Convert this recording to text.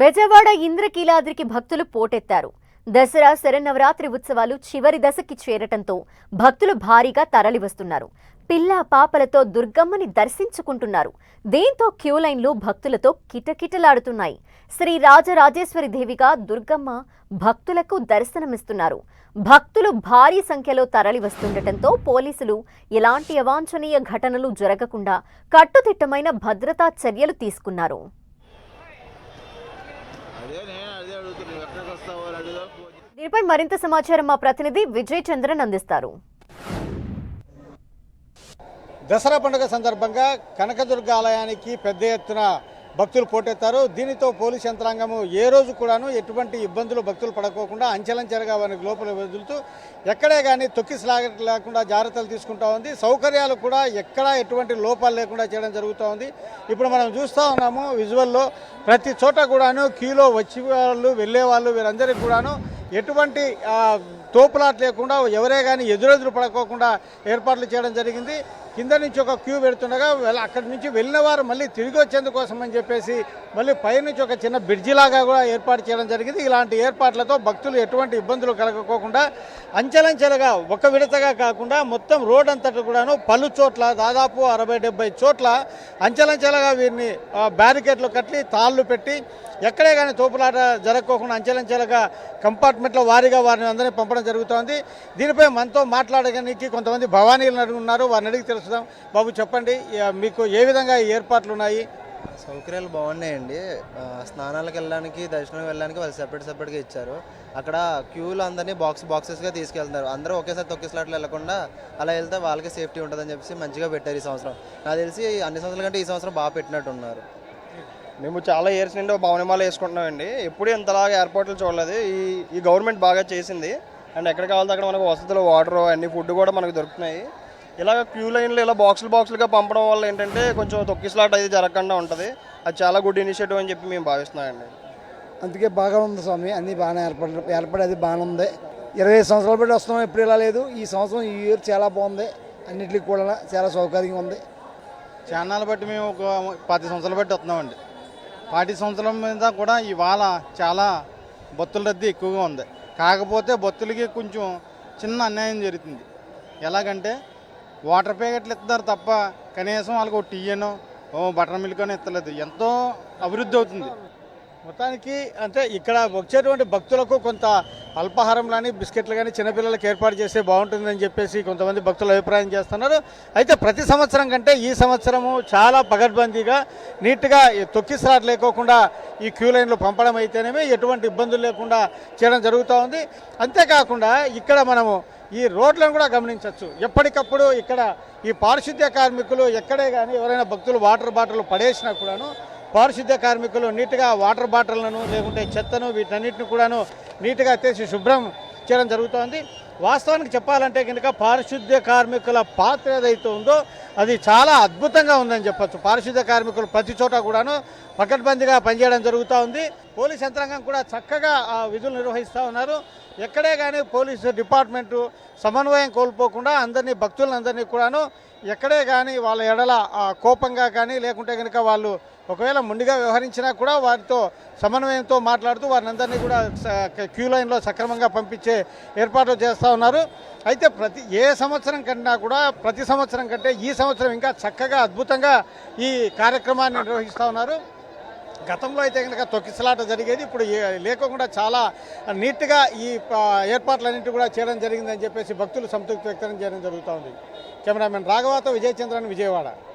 బెజవాడ ఇంద్రకీలాద్రికి భక్తులు పోటెత్తారు. దసరా శరన్నవరాత్రి ఉత్సవాలు చివరి దశకి చేరటంతో భక్తులు భారీగా తరలివస్తున్నారు. పిల్ల పాపలతో దుర్గమ్మని దర్శించుకుంటున్నారు. దీంతో క్యూ లైన్లు భక్తులతో కిటకిటలాడుతున్నాయి. శ్రీ రాజరాజేశ్వరి దేవిగా దుర్గమ్మ భక్తులకు దర్శనమిస్తున్నారు. భక్తులు భారీ సంఖ్యలో తరలి వస్తుండటంతో పోలీసులు ఎలాంటి అవాంఛనీయ ఘటనలు జరగకుండా కట్టుదిట్టమైన భద్రతా చర్యలు తీసుకున్నారు. దీనిపై మరింత సమాచారం మా ప్రతినిధి విజయ్ చంద్రన్ అందిస్తారు. దసరా పండుగ సందర్భంగా కనకదుర్గ ఆలయానికి పెద్ద ఎత్తున భక్తులు పోటెత్తారు దీనితో పోలీస్ యంత్రాంగము ఏ రోజు కూడాను ఎటువంటి ఇబ్బందులు భక్తులు పడకోకుండా అంచెలంచెలుగా వారికి లోపల వదులుతూ ఎక్కడే కానీ తొక్కిసలాగ లేకుండా జాగ్రత్తలు తీసుకుంటా ఉంది. సౌకర్యాలు కూడా ఎక్కడా ఎటువంటి లోపాలు లేకుండా చేయడం జరుగుతూ ఉంది. ఇప్పుడు మనం చూస్తూ ఉన్నాము విజువల్లో ప్రతి చోట కూడాను క్యూలో వచ్చే వాళ్ళు వెళ్ళే వాళ్ళు వీరందరికీ కూడాను ఎటువంటి తోపులాట్ తోపులాట లేకుండా ఎవరే కానీ ఎదురెదురు పడుకోకుండా ఏర్పాట్లు చేయడం జరిగింది. కింద నుంచి ఒక క్యూ పెడుతుండగా వెళ్ళ అక్కడి నుంచి వెళ్ళిన వారు మళ్ళీ తిరిగి వచ్చేందుకోసం అని చెప్పేసి మళ్ళీ పైనుంచి ఒక చిన్న బ్రిడ్జి లాగా కూడా ఏర్పాటు చేయడం జరిగింది. ఇలాంటి ఏర్పాట్లతో భక్తులు ఎటువంటి ఇబ్బందులు కలగకోకుండా అంచెలంచెలుగా ఒక విడతగా కాకుండా మొత్తం రోడ్ అంతటి కూడాను పలు చోట్ల దాదాపు అరవై డెబ్బై చోట్ల అంచెలంచెలుగా వీరిని ఆ, బ్యారికేడ్లు కట్టి తాళ్ళు పెట్టి ఎక్కడే కానీ తోపులాట జరగకోకుండా అంచెలంచెలుగా కంపార్ట్మెంట్ల వారీగా వారిని అందరినీ పంపడం జరుగుతోంది. దీనిపై మనతో మాట్లాడడానికి కొంతమంది భవానీలు అడిగి ఉన్నారు. వారిని అడిగి తెలుసుదాం బాబు చెప్పండి మీకు ఏ విధంగా ఏర్పాట్లు ఉన్నాయి? సౌకర్యాలు బాగున్నాయండి. స్నానాలకు వెళ్ళడానికి దర్శనం వెళ్ళడానికి వాళ్ళు సెపరేట్ సెపరేట్గా ఇచ్చారు. అక్కడ క్యూలు అందరినీ బాక్స్ బాక్సెస్గా తీసుకెళ్తున్నారు. అందరూ ఒకేసారి తొక్కిసలాట్లు వెళ్ళకుండా అలా వెళ్తే వాళ్ళకి సేఫ్టీ ఉంటుందని చెప్పేసి మంచిగా పెట్టారు ఈ సంవత్సరం. నాకు తెలిసి అన్ని సంవత్సరాల కంటే ఈ సంవత్సరం బాగా పెట్టినట్టు ఉన్నారు. మేము చాలా ఇయర్స్ నుండి భవనమాల వేసుకుంటున్నామండి. ఎప్పుడు ఇంతలాగా ఏర్పాట్లు చూడలేదు. ఈ ఈ గవర్నమెంట్ బాగా చేసింది. అండ్ ఎక్కడ కావాలంటే అక్కడ మనకు వసతులు వాటర్ అన్ని ఫుడ్ కూడా మనకు దొరుకుతున్నాయి. ఇలాగ క్యూ లైన్లు ఇలా బాక్సులు బాక్సులుగా పంపడం వల్ల ఏంటంటే కొంచెం తొక్కిసలాట అది జరగకుండా ఉంటుంది. అది చాలా గుడ్ ఇనిషియేటివ్ అని చెప్పి మేము భావిస్తున్నామండి. అందుకే బాగా ఉంది స్వామి అన్నీ బాగానే ఏర్పడి ఏర్పడేది బాగానే ఉంది. ఇరవై ఐదు సంవత్సరాలు బట్టి వస్తున్నాం ఎప్పుడు ఇలా లేదు. ఈ సంవత్సరం ఈ ఇయర్ చాలా బాగుంది. అన్నిటికి కూడా చాలా సౌకర్యంగా ఉంది. చాన్నాలు బట్టి మేము ఒక పది సంవత్సరాలు బట్టి వస్తున్నామండి. పాటి సంవత్సరం మీద కూడా ఇవాళ చాలా బొత్తుల రద్దీ ఎక్కువగా ఉంది. కాకపోతే బొత్తులకి కొంచెం చిన్న అన్యాయం జరుగుతుంది. ఎలాగంటే వాటర్ ప్యాకెట్లు ఇస్తున్నారు తప్ప కనీసం వాళ్ళకి ఒక టీయనో అనో బటర్ మిల్క్ అని ఇస్తలేదు. ఎంతో అభివృద్ధి అవుతుంది. మొత్తానికి అంటే ఇక్కడ వచ్చేటువంటి భక్తులకు కొంత అల్పాహారం కానీ బిస్కెట్లు కానీ చిన్నపిల్లలకు ఏర్పాటు చేస్తే బాగుంటుందని చెప్పేసి కొంతమంది భక్తులు అభిప్రాయం చేస్తున్నారు. అయితే ప్రతి సంవత్సరం కంటే ఈ సంవత్సరము చాలా పగడ్బందీగా నీట్గా ఈ లేకోకుండా ఈ క్యూ లైన్లు పంపడం అయితేనేమి ఎటువంటి ఇబ్బందులు లేకుండా చేయడం జరుగుతూ ఉంది. అంతేకాకుండా ఇక్కడ మనము ఈ రోడ్లను కూడా గమనించవచ్చు. ఎప్పటికప్పుడు ఇక్కడ ఈ పారిశుద్ధ్య కార్మికులు ఎక్కడే కానీ ఎవరైనా భక్తులు వాటర్ బాటిల్ పడేసినా కూడాను పారిశుద్ధ్య కార్మికులు నీట్గా వాటర్ బాటిళ్ళను లేకుంటే చెత్తను వీటన్నిటిని కూడాను నీట్గా తీసి శుభ్రం చేయడం జరుగుతోంది. వాస్తవానికి చెప్పాలంటే కనుక పారిశుద్ధ్య కార్మికుల పాత్ర ఏదైతే ఉందో అది చాలా అద్భుతంగా ఉందని చెప్పచ్చు. పారిశుద్ధ్య కార్మికులు ప్రతి చోట కూడాను పకడ్బందీగా పనిచేయడం జరుగుతూ ఉంది. పోలీస్ యంత్రాంగం కూడా చక్కగా ఆ విధులు నిర్వహిస్తూ ఉన్నారు. ఎక్కడే కానీ పోలీసు డిపార్ట్మెంటు సమన్వయం కోల్పోకుండా అందరినీ భక్తులందరినీ కూడాను ఎక్కడే కానీ వాళ్ళ ఎడల కోపంగా కానీ లేకుంటే కనుక వాళ్ళు ఒకవేళ ముందుగా వ్యవహరించినా కూడా వారితో సమన్వయంతో మాట్లాడుతూ వారిని అందరినీ కూడా క్యూ లైన్లో సక్రమంగా పంపించే ఏర్పాట్లు చేస్తూ ఉన్నారు. అయితే ప్రతి ఏ సంవత్సరం కన్నా కూడా ప్రతి సంవత్సరం కంటే ఈ సంవత్సరం ఇంకా చక్కగా అద్భుతంగా ఈ కార్యక్రమాన్ని నిర్వహిస్తూ ఉన్నారు. గతంలో అయితే కనుక తొక్కిసలాట జరిగేది ఇప్పుడు ఏ- చాలా నీట్గా ఈ ఏర్పాట్లన్నింటి కూడా చేయడం జరిగిందని చెప్పేసి భక్తులు సంతృప్తి వ్యక్తం చేయడం జరుగుతూ ఉంది. కెమెరామెన్ రాఘవాతో విజయచంద్రన్ విజయవాడ.